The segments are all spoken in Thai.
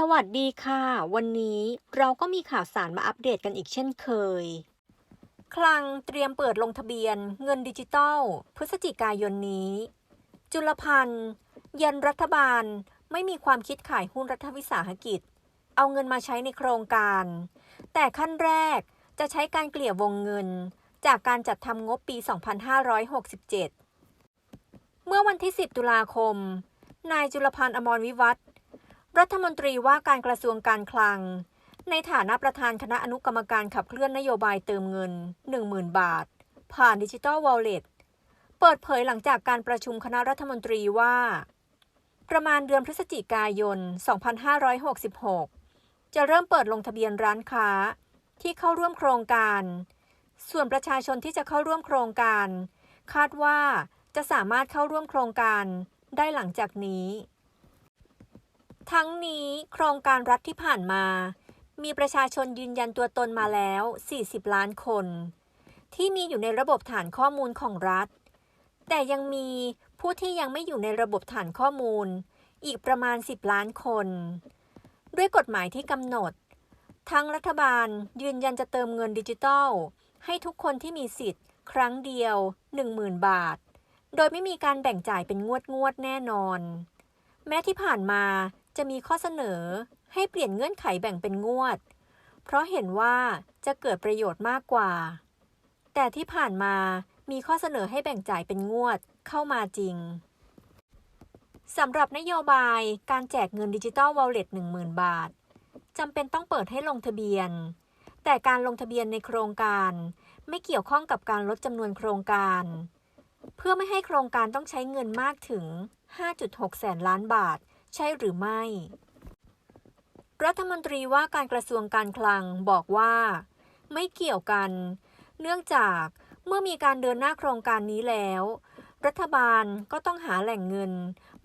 สวัสดีค่ะ วันนี้เราก็มีข่าวสารมาอัปเดตกันอีกเช่นเคย คลังเตรียมเปิดลงทะเบียนเงินดิจิตอลพฤศจิกายนนี้ จุลพันธ์ยันรัฐบาลไม่มีความคิดขายหุ้นรัฐวิสาหกิจ เอาเงินมาใช้ในโครงการ แต่ขั้นแรกจะใช้การเกลี่ยวงเงิน จากการจัดทำงบปี 2567 เมื่อวันที่ 10 ตุลาคม นายจุลพันธ์อมรวิวัฒน์ รัฐมนตรีว่าการกระทรวงการคลัง ในฐานะประธานคณะอนุกรรมการขับเคลื่อนนโยบายเติมเงิน 10,000 บาท ผ่านดิจิ t a ลวอลเล็ตเปิดเผยหลังจากการประชุมคณะรัฐมนตรีว่า ประมาณเดือนพฤศจิกายน 2566 จะเริ่มเปิดลงทะเบียนร้านค้าที่เข้าร่วมโครงการ ส่วนประชาชนที่จะเข้าร่วมโครงการ คาดว่าจะสามารถเข้าร่วมโครงการได้หลังจากนี้ ทั้งนี้โครงการรัฐที่ผ่านมา มีประชาชนยืนยันตัวตนมาแล้ว 40 ล้านคน ที่มีอยู่ในระบบฐานข้อมูลของรัฐ แต่ยังมีผู้ที่ยังไม่อยู่ในระบบฐานข้อมูล อีกประมาณ 10 ล้านคน ด้วยกฎหมายที่กำหนด ทั้งรัฐบาลยืนยันจะเติมเงินดิจิทัล ให้ทุกคนที่มีสิทธิ์ ครั้งเดียว 10,000 บาท โดยไม่มีการแบ่งจ่ายเป็นงวดงวดแน่นอน แม้ที่ผ่านมา จะมีข้อเสนอให้เปลี่ยนเงื่อนไขแบ่งเป็นงวด เพราะเห็นว่าจะเกิดประโยชน์มากกว่า แต่ที่ผ่านมามีข้อเสนอให้แบ่งจ่ายเป็นงวดเข้ามาจริงสำหรับนโยบายการแจกเงินดิจิ t a ลวอลเล็ต10,000 บาทจำเป็นต้องเปิดให้ลงทะเบียน แต่การลงทะเบียนในโครงการ ไม่เกี่ยวข้องกับการลดจำนวนโครงการ เพื่อไม่ให้โครงการต้องใช้เงินมากถึง 5.6 แสนล้านบาท ใช่หรือไม่ รัฐมนตรีว่าการกระทรวงการคลังบอกว่า ไม่เกี่ยวกัน เนื่องจากเมื่อมีการเดินหน้าโครงการนี้แล้ว รัฐบาลก็ต้องหาแหล่งเงิน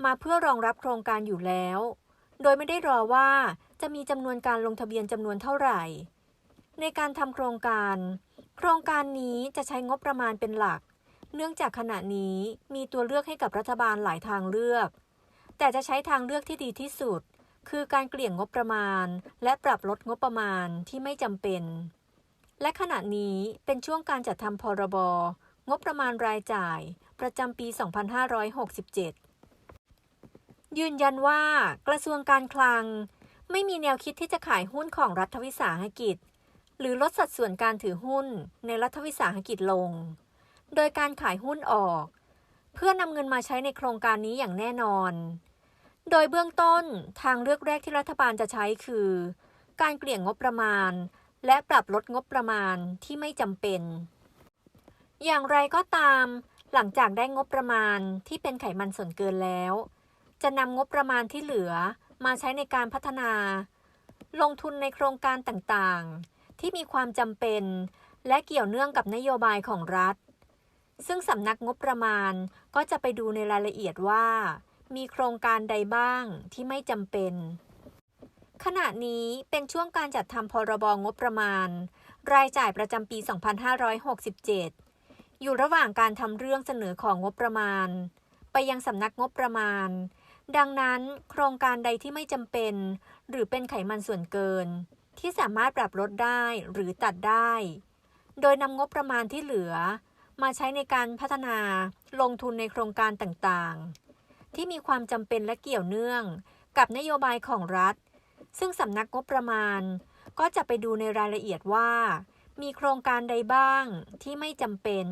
มาเพื่อรองรับโครงการอยู่แล้ว โดยไม่ได้รอว่าจะมีจำนวนการลงทะเบียนจำนวนเท่าไหร่ ในการทำโครงการ โครงการนี้จะใช้งบประมาณเป็นหลัก เนื่องจากขณะนี้มีตัวเลือกให้กับรัฐบาลหลายทางเลือก แต่จะใช้ทางเลือกที่ดีที่สุด คือการเกลี่ยงงบประมาณ และปรับลดงบประมาณที่ไม่จำเป็น และขณะนี้เป็นช่วงการจัดทำพรบ งบประมาณรายจ่าย ประจำปี 2567 ยืนยันว่ากระทรวงการคลัง ไม่มีแนวคิดที่จะขายหุ้นของรัฐวิสาหกิจ หรือลดสัดส่วนการถือหุ้นในรัฐวิสาหกิจลง โดยการขายหุ้นออก เพื่อนำเงินมาใช้ในโครงการนี้อย่างแน่นอน โดยเบื้องต้นทางเลือกแรกที่รัฐบาลจะใช้คือ การเกลี่ยงงบประมาณ และปรับลดงบประมาณที่ไม่จำเป็น อย่างไรก็ตาม หลังจากได้งบประมาณที่เป็นไขมันส่วนเกินแล้ว จะนำงบประมาณที่เหลือมาใช้ในการพัฒนา ลงทุนในโครงการต่างๆ ที่มีความจำเป็น และเกี่ยวเนื่องกับนโยบายของรัฐ ซึ่งสำนักงบประมาณก็จะไปดูในรายละเอียดว่า มีโครงการใดบ้างที่ไม่จำเป็น ขณะนี้เป็นช่วงการจัดทำพรบงบประมาณ รายจ่ายประจำปี 2567 อยู่ระหว่างการทำเรื่องเสนอของงบประมาณ ไปยังสำนักงบประมาณ ดังนั้น โครงการใดที่ไม่จำเป็น หรือเป็นไขมันส่วนเกิน ที่สามารถปรับลดได้หรือตัดได้ โดยนำงบประมาณที่เหลือ มาใช้ในการพัฒนาลงทุนในโครงการต่างๆ ที่มีความจำเป็นและเกี่ยวเนื่อง กับนโยบายของรัฐ ซึ่งสำนักงบประมาณ ก็จะไปดูในรายละเอียดว่า มีโครงการใดบ้างที่ไม่จำเป็น